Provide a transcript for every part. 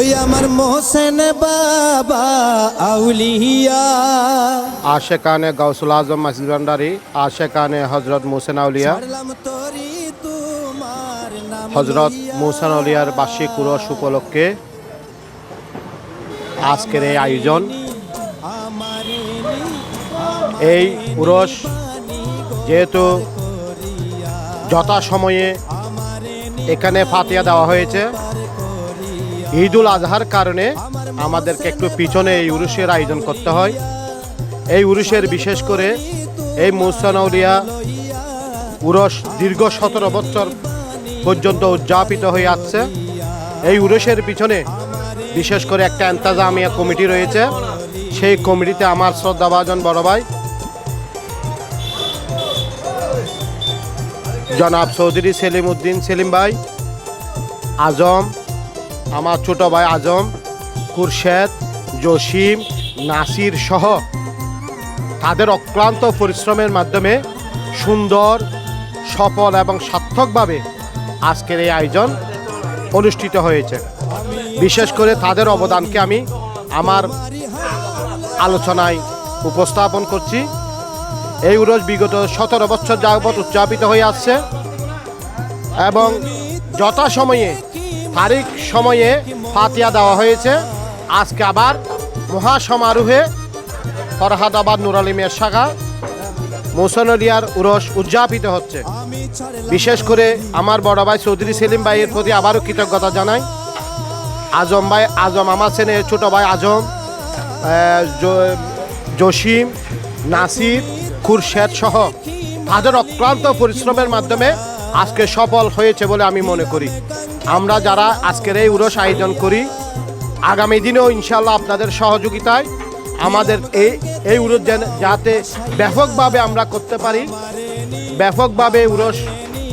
ওই আমার মোহসেন বাবা আউলিয়া। আশেকানে গাউসুল আজম মাসিদ ভান্ডারি আশেকানে হজরত মুসেন আউলিয়া। হজরত লইয়া। আউলিয়ার বার্ষিক কুরস উপলক্ষে আজকের এই আয়োজন। এই উরস যেহেতু যথা সময়ে এখানে ফাতিয়া দেওয়া হয়েছে ঈদুল আজহার কারণে আমাদেরকে একটু পিছনে এই উরুষের আয়োজন করতে হয়। এই উরুষের বিশেষ করে এই মুসানৌলিয়া উরস দীর্ঘ সতেরো বছর পর্যন্ত উদযাপিত হয়ে আসছে। এই উরসের পিছনে বিশেষ করে একটা এন্তাজামিয়া কমিটি রয়েছে। সেই কমিটিতে আমার শ্রদ্ধাভাজন বড় ভাই, জনাব চৌধুরী সেলিম উদ্দিন সেলিম ভাই, আজম আমার ছোট ভাই আজম, খুরশেদ, জসিম, নাসির সহ তাদের অক্লান্ত পরিশ্রমের মাধ্যমে সুন্দর, সফল এবং সার্থকভাবে আজকের এই আয়োজন অনুষ্ঠিত হয়েছে। বিশেষ করে তাদের অবদানকে আমি আমার আলোচনায় উপস্থাপন করছি। এই উরস বিগত সতেরো বছর যাবৎ উদযাপিত হয়ে আসছে এবং যথাসময়ে তারিখ সময়ে ফাতিয়া দেওয়া হয়েছে। আজকে আবার মহাসমারোহে ফরহাদাবাদ নুরালিমের শাখা মোসনলিয়ার উরস উদযাপিত হচ্ছে। বিশেষ করে আমার বড় ভাই চৌধুরী সেলিম ভাইয়ের প্রতি আবারও কৃতজ্ঞতা জানাই। আজম ভাই, আজম আমার সেনের ছোটো ভাই আজম জসিম, নাসির, খুরশেদ সহ তাদের অক্লান্ত পরিশ্রমের মাধ্যমে আজকে সফল হয়েছে বলে আমি মনে করি। আমরা যারা আজকের এই উরস আয়োজন করি, আগামী দিনেও ইনশাল্লাহ আপনাদের সহযোগিতায় আমাদের এই এই উরস যেন যাতে ব্যাপকভাবে আমরা করতে পারি, ব্যাপকভাবে উরস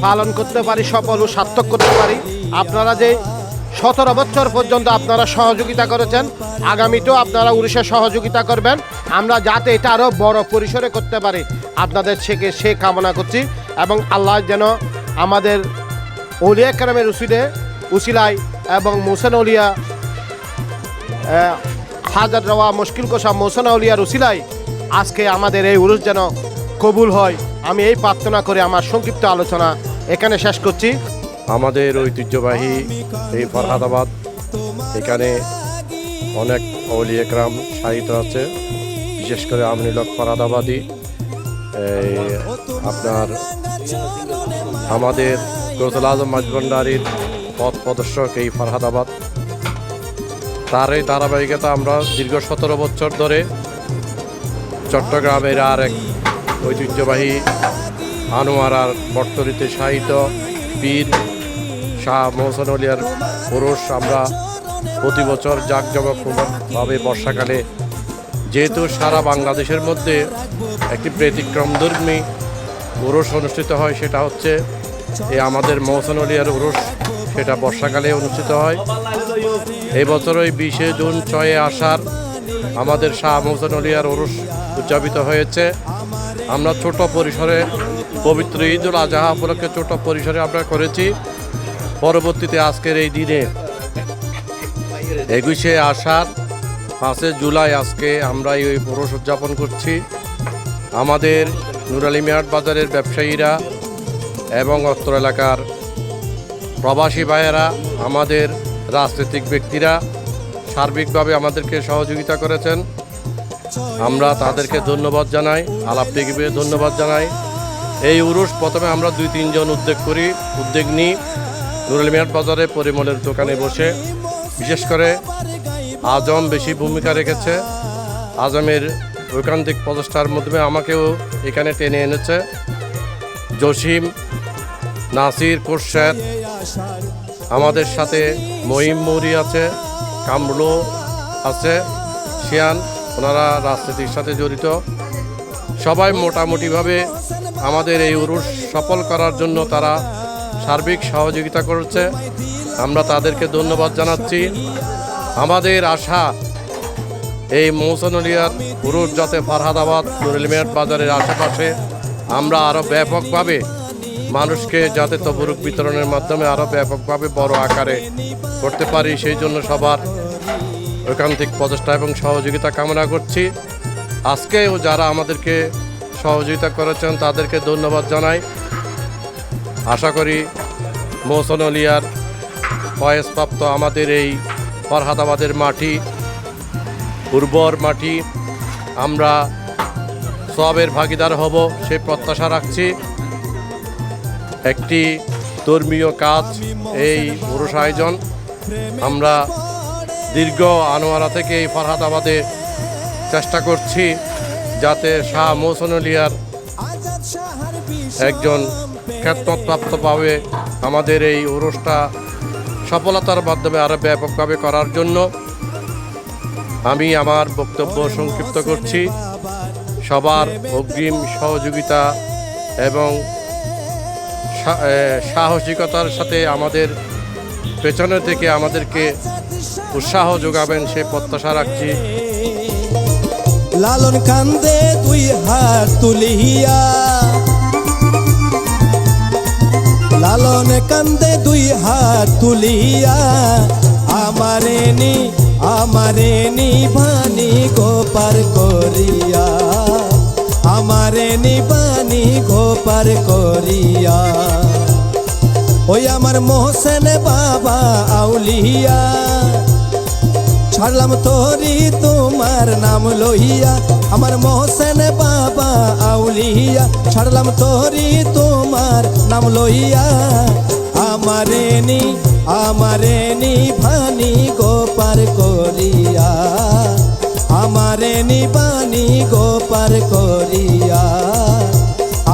পালন করতে পারি, সফল ও সার্থক করতে পারি। আপনারা যে সতেরো বছর পর্যন্ত আপনারা সহযোগিতা করেছেন, আগামীতেও আপনারা উড়িষ্যা সহযোগিতা করবেন। আমরা যাতে এটা আরও বড় পরিসরে করতে পারি। আপনাদের থেকে সে কামনা করছি এবং আল্লাহ যেন আমাদের অলিয়া কেরামের উসিলে উসিলাই এবং মোসেন আহ, হাজার রওয়া মুশকিল কোষা মোসেন অলিয়ার উসিলাই আজকে আমাদের এই উরুস যেন কবুল হয়। আমি এই প্রার্থনা করে আমার সংক্ষিপ্ত আলোচনা এখানে শেষ করছি। আমাদের ঐতিহ্যবাহী এই ফরহাদাবাদ এখানে অনেক অলি একরাম সাহিত্য আছে বিশেষ করে আমনিলক ফরহাদাবাদী। আপনার আমাদের গৌসুল আজম মাজবন্ডারির পথ প্রদর্শক এই ফারহাদাবাদ। তার এই ধারাবাহিকতা আমরা দীর্ঘ সতেরো বছর ধরে চট্টগ্রামের আর এক ঐতিহ্যবাহী আনোয়ারার বর্তরিতে সাহিত্য পীর শাহ মোহসেন অলিয়ার পুরুষ। আমরা প্রতি বছর জাঁকজমকভাবে বর্ষাকালে, যেহেতু সারা বাংলাদেশের মধ্যে একটি ব্যতিক্রমধর্মী পুরুষ অনুষ্ঠিত হয়, সেটা হচ্ছে এই আমাদের মোহসেন অলিয়ার উরস সেটা বর্ষাকালে অনুষ্ঠিত হয়। এই ওই বিশে জুন ছয়ে আষাঢ় আমাদের শাহ মোহসেন অলিয়ার উরস উদযাপিত হয়েছে। আমরা ছোট পরিসরে পবিত্র ঈদুল আজহা উপলক্ষে ছোট পরিসরে আমরা করেছি। পরবর্তীতে আজকের এই দিনে একুশে আষাঢ়, পাঁচে জুলাই আজকে আমরা এই পুরুষ উদযাপন করছি। আমাদের নুরালি মেয়াট বাজারের ব্যবসায়ীরা এবং অত্র এলাকার প্রবাসী ভাইয়েরা, আমাদের রাজনৈতিক ব্যক্তিরা সার্বিকভাবে আমাদেরকে সহযোগিতা করেছেন। আমরা তাদেরকে ধন্যবাদ জানাই, আলাপ টিকিবে ধন্যবাদ জানাই। এই উরুষ প্রথমে আমরা দুই, তিনজন উদ্যোগ করি, উদ্যোগ নিই। নুরুল মিয়াট বাজারে পরিমলের দোকানে বসে। বিশেষ করে আজম বেশি ভূমিকা রেখেছে। আজমের ঐকান্তিক প্রচেষ্টার মাধ্যমে আমাকেও এখানে টেনে এনেছে। জসিম নাসির কোর্শেদ আমাদের সাথে মহিম মৌরি আছে, কামরুলো আছে, শিয়ান, ওনারা রাজনীতির সাথে জড়িত। সবাই মোটামুটিভাবে আমাদের এই উরুষ সফল করার জন্য তারা সার্বিক সহযোগিতা করছে। আমরা তাদেরকে ধন্যবাদ জানাচ্ছি। আমাদের আশা, এই মৌসনলিয়ার উরুষ যাতে ফারহাদাবাদ, নুরুল মিয়াট বাজারের আশেপাশে আমরা আরও ব্যাপকভাবে মানুষকে যাতে তবরুক বিতরণের মাধ্যমে আরও ব্যাপকভাবে বড় আকারে করতে পারি, সেই জন্য সবার ঐকান্তিক প্রচেষ্টা এবং সহযোগিতা কামনা করছি। আজকেও যারা আমাদেরকে সহযোগিতা করেছেন, তাদেরকে ধন্যবাদ জানাই। আশা করি মৌসন আলিয়ার বয়সপ্রাপ্ত আমাদের এই ফরহাদাবাদের মাটি, উর্বর মাটি, আমরা সবের ভাগিদার হব সেই প্রত্যাশা রাখছি। একটি ধর্মীয় কাজ এই পুরুষ আয়োজন আমরা দীর্ঘ আনোয়ারা থেকে এই ফরহাদাবাদে চেষ্টা করছি যাতে শাহ মৌসুন আলিয়ার একজন খ্যাতপ্রাপ্ত পাবে আমাদের এই উরসটা সফলতার মাধ্যমে আরও ব্যাপকভাবে করার জন্য। আমি আমার বক্তব্য সংক্ষিপ্ত করছি। সবার অগ্রিম সহযোগিতা এবং সাহসিকতার সাথে আমাদের পেছনে থেকে আমাদেরকে উৎসাহ যোগাবেন, সে প্রত্যাশা রাখছি। লালন কান্দে দুই হাত তুলিয়া লালন কান্দে দুই হাত তুলিয়া আমারে নি আমারে নি ভানি গোপার করিয়া। আমারে নি বানি গোপার করিয়া। ওই আমার মোহসেন বাবা আউলিয়া। ছাড়লাম তোরি তোমার নাম লইয়া। আমার মোহসেন বাবা আউলিয়া। ছাড়লাম তোরি তোমার নাম লইয়া। আমারে নি আমারে নি ভানি গোপার করিয়া। আমারে নিবানি গোপার করিয়া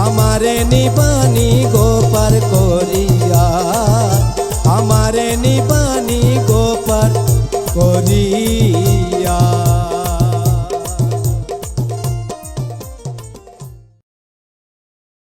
আমারে নিবানি গোপার